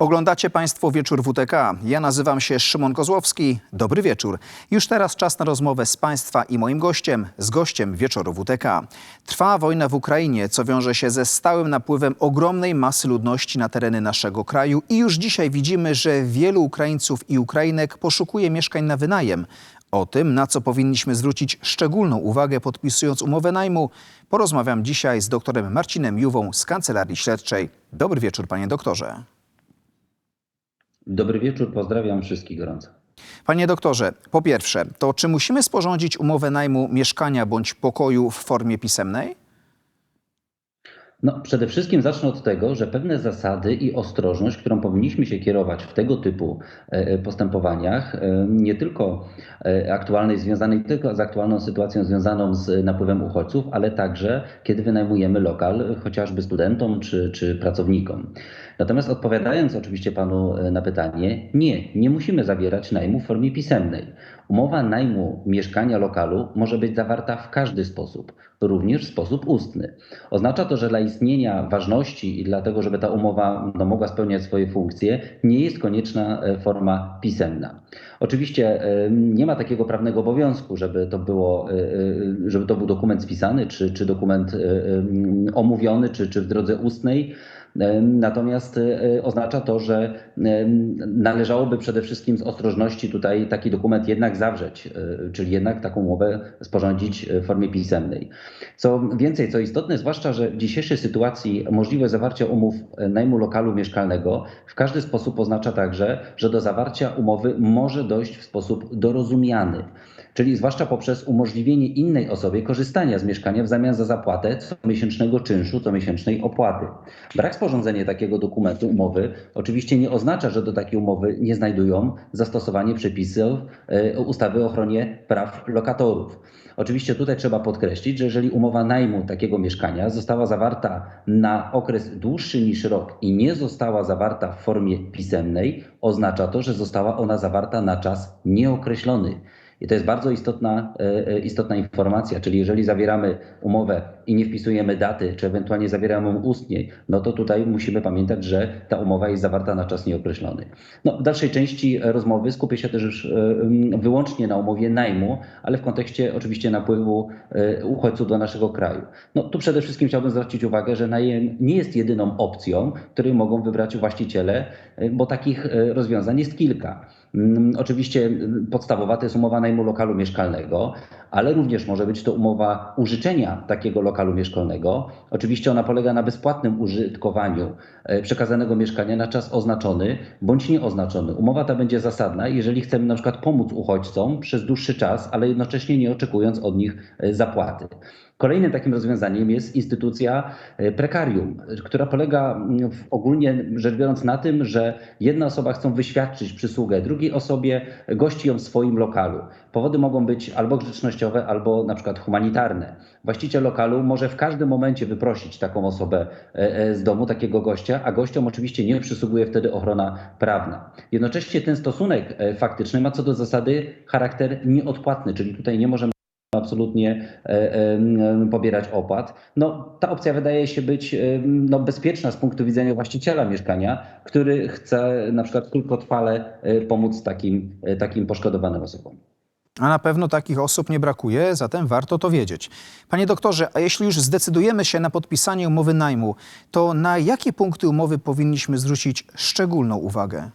Oglądacie Państwo Wieczór WTK. Ja nazywam się Szymon Kozłowski. Dobry wieczór. Już teraz czas na rozmowę z Państwa i moim gościem, z gościem Wieczoru WTK. Trwa wojna w Ukrainie, co wiąże się ze stałym napływem ogromnej masy ludności na tereny naszego kraju i już dzisiaj widzimy, że wielu Ukraińców i Ukrainek poszukuje mieszkań na wynajem. O tym, na co powinniśmy zwrócić szczególną uwagę podpisując umowę najmu, porozmawiam dzisiaj z doktorem Marcinem Juwą z Kancelarii Śledczej. Dobry wieczór, panie doktorze. Dobry wieczór, pozdrawiam wszystkich gorąco. Panie doktorze, po pierwsze, to czy musimy sporządzić umowę najmu mieszkania bądź pokoju w formie pisemnej? No, przede wszystkim zacznę od tego, że pewne zasady i ostrożność, którą powinniśmy się kierować w tego typu e, postępowaniach, e, nie tylko e, aktualnej, związanej tylko z aktualną sytuacją związaną z napływem uchodźców, ale także kiedy wynajmujemy lokal chociażby studentom czy, czy pracownikom. Natomiast odpowiadając oczywiście panu na pytanie, nie, nie musimy zawierać najmu w formie pisemnej. Umowa najmu mieszkania lokalu może być zawarta w każdy sposób, również w sposób ustny. Oznacza to, że dla istnienia ważności i dlatego, żeby ta umowa no, mogła spełniać swoje funkcje, nie jest konieczna forma pisemna. Oczywiście nie ma takiego prawnego obowiązku, żeby to, było, żeby to był dokument spisany, czy, czy dokument omówiony, czy, czy w drodze ustnej. Natomiast oznacza to, że należałoby przede wszystkim z ostrożności tutaj taki dokument jednak zawrzeć, czyli jednak taką umowę sporządzić w formie pisemnej. Co więcej, co istotne, zwłaszcza, że w dzisiejszej sytuacji możliwość zawarcia umów najmu lokalu mieszkalnego w każdy sposób oznacza także, że do zawarcia umowy może dojść w sposób dorozumiany czyli zwłaszcza poprzez umożliwienie innej osobie korzystania z mieszkania w zamian za zapłatę comiesięcznego czynszu, comiesięcznej opłaty. Brak sporządzenia takiego dokumentu, umowy, oczywiście nie oznacza, że do takiej umowy nie znajdują zastosowanie przepisów ustawy o ochronie praw lokatorów. Oczywiście tutaj trzeba podkreślić, że jeżeli umowa najmu takiego mieszkania została zawarta na okres dłuższy niż rok i nie została zawarta w formie pisemnej, oznacza to, że została ona zawarta na czas nieokreślony. I to jest bardzo istotna, istotna informacja, czyli jeżeli zawieramy umowę i nie wpisujemy daty, czy ewentualnie zawieramy ją ustnie, no to tutaj musimy pamiętać, że ta umowa jest zawarta na czas nieokreślony. No, w dalszej części rozmowy skupię się też już wyłącznie na umowie najmu, ale w kontekście oczywiście napływu uchodźców do naszego kraju. No tu przede wszystkim chciałbym zwrócić uwagę, że najem nie jest jedyną opcją, której mogą wybrać właściciele, bo takich rozwiązań jest kilka. Oczywiście podstawowa to jest umowa najmu lokalu mieszkalnego, ale również może być to umowa użyczenia takiego lokalu mieszkalnego. Oczywiście ona polega na bezpłatnym użytkowaniu przekazanego mieszkania na czas oznaczony bądź nieoznaczony. Umowa ta będzie zasadna, jeżeli chcemy na przykład pomóc uchodźcom przez dłuższy czas, ale jednocześnie nie oczekując od nich zapłaty. Kolejnym takim rozwiązaniem jest instytucja prekarium, która polega ogólnie rzecz biorąc na tym, że jedna osoba chce wyświadczyć przysługę drugiej osobie, gości ją w swoim lokalu. Powody mogą być albo grzecznościowe, albo na przykład humanitarne. Właściciel lokalu może w każdym momencie wyprosić taką osobę z domu, takiego gościa, a gościom oczywiście nie przysługuje wtedy ochrona prawna. Jednocześnie ten stosunek faktyczny ma co do zasady charakter nieodpłatny, czyli tutaj nie możemy absolutnie pobierać opłat. No, ta opcja wydaje się być no, bezpieczna z punktu widzenia właściciela mieszkania, który chce na przykład krótkotrwale pomóc takim, takim poszkodowanym osobom. A na pewno takich osób nie brakuje, zatem warto to wiedzieć. Panie doktorze, a jeśli już zdecydujemy się na podpisanie umowy najmu, to na jakie punkty umowy powinniśmy zwrócić szczególną uwagę?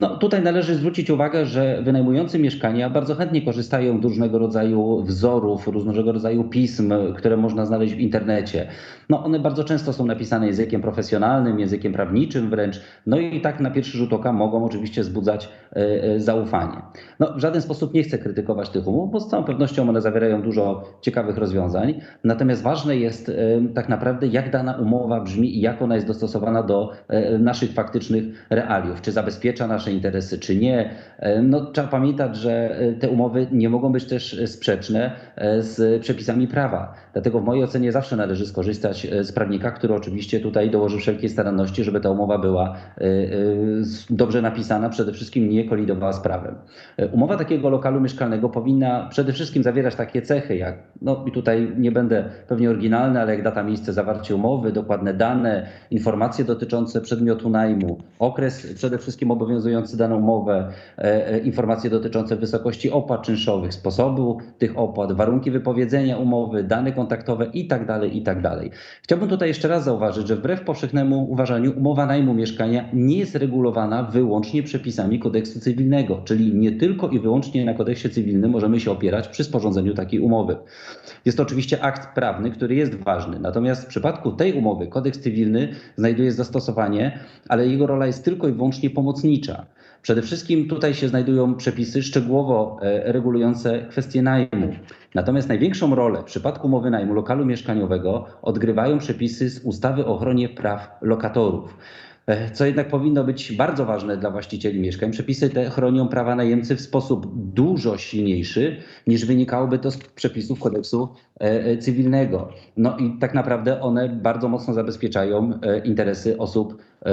No, tutaj należy zwrócić uwagę, że wynajmujący mieszkania bardzo chętnie korzystają z różnego rodzaju wzorów, różnego rodzaju pism, które można znaleźć w internecie. No, one bardzo często są napisane językiem profesjonalnym, językiem prawniczym wręcz. No i tak na pierwszy rzut oka mogą oczywiście wzbudzać e, zaufanie. No, w żaden sposób nie chcę krytykować tych umów, bo z całą pewnością one zawierają dużo ciekawych rozwiązań. Natomiast ważne jest e, tak naprawdę, jak dana umowa brzmi i jak ona jest dostosowana do e, naszych faktycznych realiów. Czy zabezpiecza nasze nasze interesy, czy nie. E, No, trzeba pamiętać, że e, te umowy nie mogą być też e, sprzeczne z przepisami prawa. Dlatego w mojej ocenie zawsze należy skorzystać z prawnika, który oczywiście tutaj dołoży wszelkiej staranności, żeby ta umowa była dobrze napisana, przede wszystkim nie kolidowała z prawem. Umowa takiego lokalu mieszkalnego powinna przede wszystkim zawierać takie cechy, jak, no i tutaj nie będę pewnie oryginalny, ale jak data, miejsce, zawarcie umowy, dokładne dane, informacje dotyczące przedmiotu najmu, okres przede wszystkim obowiązujący daną umowę, e, e, informacje dotyczące wysokości opłat czynszowych, sposobu tych opłat, warunki wypowiedzenia umowy, dane kontaktowe i tak dalej, i tak. Chciałbym tutaj jeszcze raz zauważyć, że wbrew powszechnemu uważaniu umowa najmu mieszkania nie jest regulowana wyłącznie przepisami kodeksu cywilnego, czyli nie tylko i wyłącznie na kodeksie cywilnym możemy się opierać przy sporządzeniu takiej umowy. Jest to oczywiście akt prawny, który jest ważny. Natomiast w przypadku tej umowy kodeks cywilny znajduje zastosowanie, ale jego rola jest tylko i wyłącznie pomocnicza. Przede wszystkim tutaj się znajdują przepisy szczegółowo e, regulujące kwestie najmu. Natomiast największą rolę w przypadku umowy najmu lokalu mieszkaniowego odgrywają przepisy z ustawy o ochronie praw lokatorów. E, Co jednak powinno być bardzo ważne dla właścicieli mieszkań, przepisy te chronią prawa najemcy w sposób dużo silniejszy niż wynikałoby to z przepisów kodeksu cywilnego. No i tak naprawdę one bardzo mocno zabezpieczają e, interesy osób, e, e,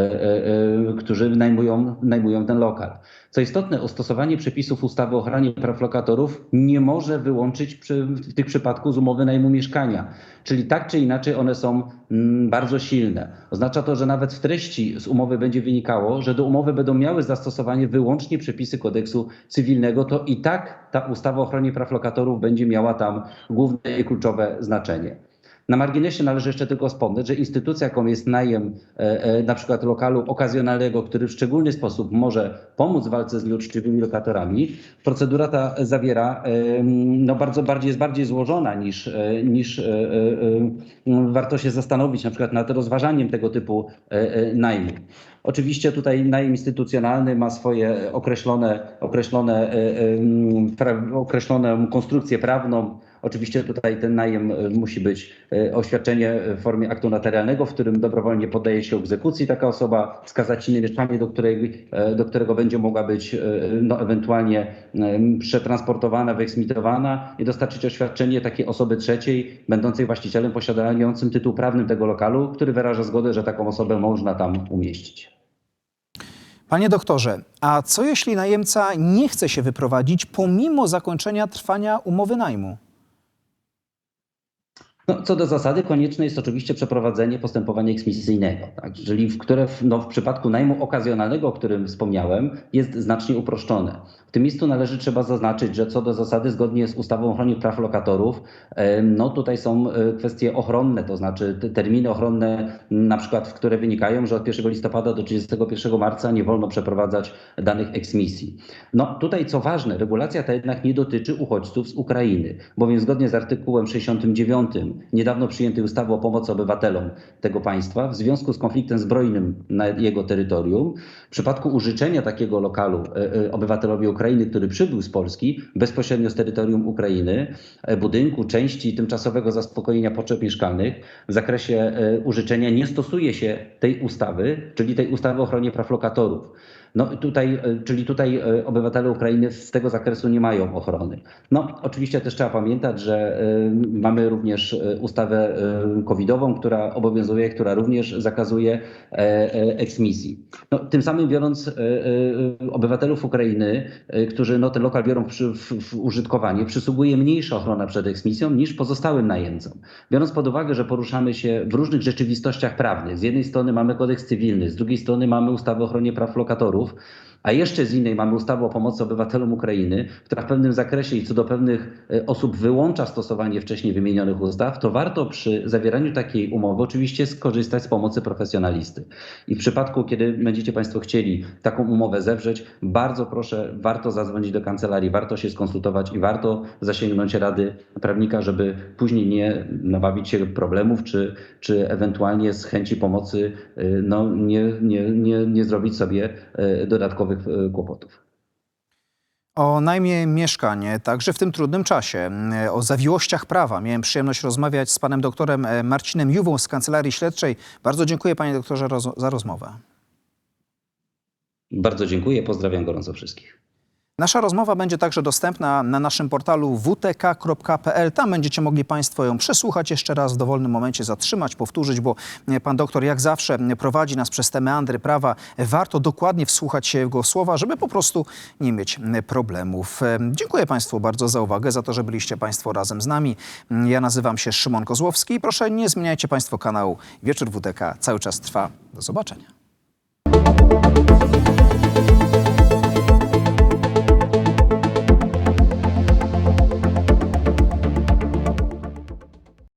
e, którzy najmują, najmują ten lokal. Co istotne, stosowanie przepisów ustawy o ochronie praw lokatorów nie może wyłączyć przy, w tych przypadku z umowy najmu mieszkania. Czyli tak czy inaczej one są mm, bardzo silne. Oznacza to, że nawet w treści z umowy będzie wynikało, że do umowy będą miały zastosowanie wyłącznie przepisy kodeksu cywilnego, to i tak ta ustawa o ochronie praw lokatorów będzie miała tam główne i kluczowe znaczenie. Na marginesie należy jeszcze tylko wspomnieć, że instytucja, jaką jest najem e, e, na przykład lokalu okazjonalnego, który w szczególny sposób może pomóc w walce z nieuczciwymi lokatorami, procedura ta zawiera, e, no bardzo bardziej, jest bardziej złożona niż, niż warto się zastanowić na przykład nad rozważaniem tego typu najmu. Oczywiście tutaj najem instytucjonalny ma swoje określone, określone, określoną konstrukcję prawną. Oczywiście tutaj ten najem e, musi być e, oświadczenie w formie aktu notarialnego, w którym dobrowolnie poddaje się egzekucji taka osoba, wskazać inne mieszkanie, do, której, e, do którego będzie mogła być no, ewentualnie przetransportowana, wyeksmitowana i dostarczyć oświadczenie takiej osoby trzeciej, będącej właścicielem posiadającym tytuł prawny tego lokalu, który wyraża zgodę, że taką osobę można tam umieścić. Panie doktorze, a co jeśli najemca nie chce się wyprowadzić pomimo zakończenia trwania umowy najmu? No, co do zasady, konieczne jest oczywiście przeprowadzenie postępowania eksmisyjnego, tak? czyli w, które no, w przypadku najmu okazjonalnego, o którym wspomniałem, jest znacznie uproszczone. W tym miejscu należy trzeba zaznaczyć, że co do zasady, zgodnie z ustawą o ochronie praw lokatorów, no tutaj są e, kwestie ochronne, to znaczy te terminy ochronne, na przykład, w które wynikają, że od 1 listopada do 31 marca nie wolno przeprowadzać danych eksmisji. No tutaj co ważne, regulacja ta jednak nie dotyczy uchodźców z Ukrainy, bowiem zgodnie z artykułem 69 niedawno przyjętej ustawy o pomocy obywatelom tego państwa w związku z konfliktem zbrojnym na jego terytorium, w przypadku użyczenia takiego lokalu e, e, obywatelowi Ukrainy, który przybył z Polski bezpośrednio z terytorium Ukrainy, e, budynku, części tymczasowego zaspokojenia potrzeb mieszkalnych w zakresie użyczenia nie stosuje się tej ustawy, czyli tej ustawy o ochronie praw lokatorów. No tutaj, czyli tutaj obywatele Ukrainy z tego zakresu nie mają ochrony. No oczywiście też trzeba pamiętać, że mamy również ustawę e, covidową, która obowiązuje, która również zakazuje e, e, eksmisji. No, tym samym biorąc obywatelów Ukrainy, którzy no, ten lokal biorą przy, w, w użytkowanie, przysługuje mniejsza ochrona przed eksmisją niż pozostałym najemcom. Biorąc pod uwagę, że poruszamy się w różnych rzeczywistościach prawnych, z jednej strony mamy kodeks cywilny, z drugiej strony mamy ustawę o ochronie praw lokatorów, a jeszcze z innej mamy ustawę o pomocy obywatelom Ukrainy, która w pewnym zakresie i co do pewnych e, osób wyłącza stosowanie wcześniej wymienionych ustaw, to warto przy zawieraniu takiej umowy oczywiście skorzystać z pomocy profesjonalisty. I w przypadku, kiedy będziecie Państwo chcieli taką umowę zewrzeć, bardzo proszę, warto zadzwonić do kancelarii, warto się skonsultować i warto zasięgnąć rady prawnika, żeby później nie nabawić się problemów, czy, czy ewentualnie z chęci pomocy y, no, nie, nie, nie, nie zrobić sobie y, dodatkowych y, kłopotów. O najmie mieszkań, także w tym trudnym czasie, o zawiłościach prawa. Miałem przyjemność rozmawiać z panem doktorem e, Marcinem Juwą z Kancelarii Śledczej. Bardzo dziękuję panie doktorze za rozmowę. Bardzo dziękuję, pozdrawiam gorąco wszystkich. Nasza rozmowa będzie także dostępna na naszym portalu wtk.pl. Tam będziecie mogli Państwo ją przesłuchać jeszcze raz, w dowolnym momencie zatrzymać, powtórzyć, bo e, pan doktor jak zawsze prowadzi nas przez te meandry prawa. Warto dokładnie wsłuchać się jego słowa, żeby po prostu nie mieć problemów. E, Dziękuję Państwu bardzo za uwagę, za to, że byliście Państwo razem z nami. Ja nazywam się Szymon Kozłowski i proszę nie zmieniajcie Państwo kanału. Wieczór WTK cały czas trwa. Do zobaczenia.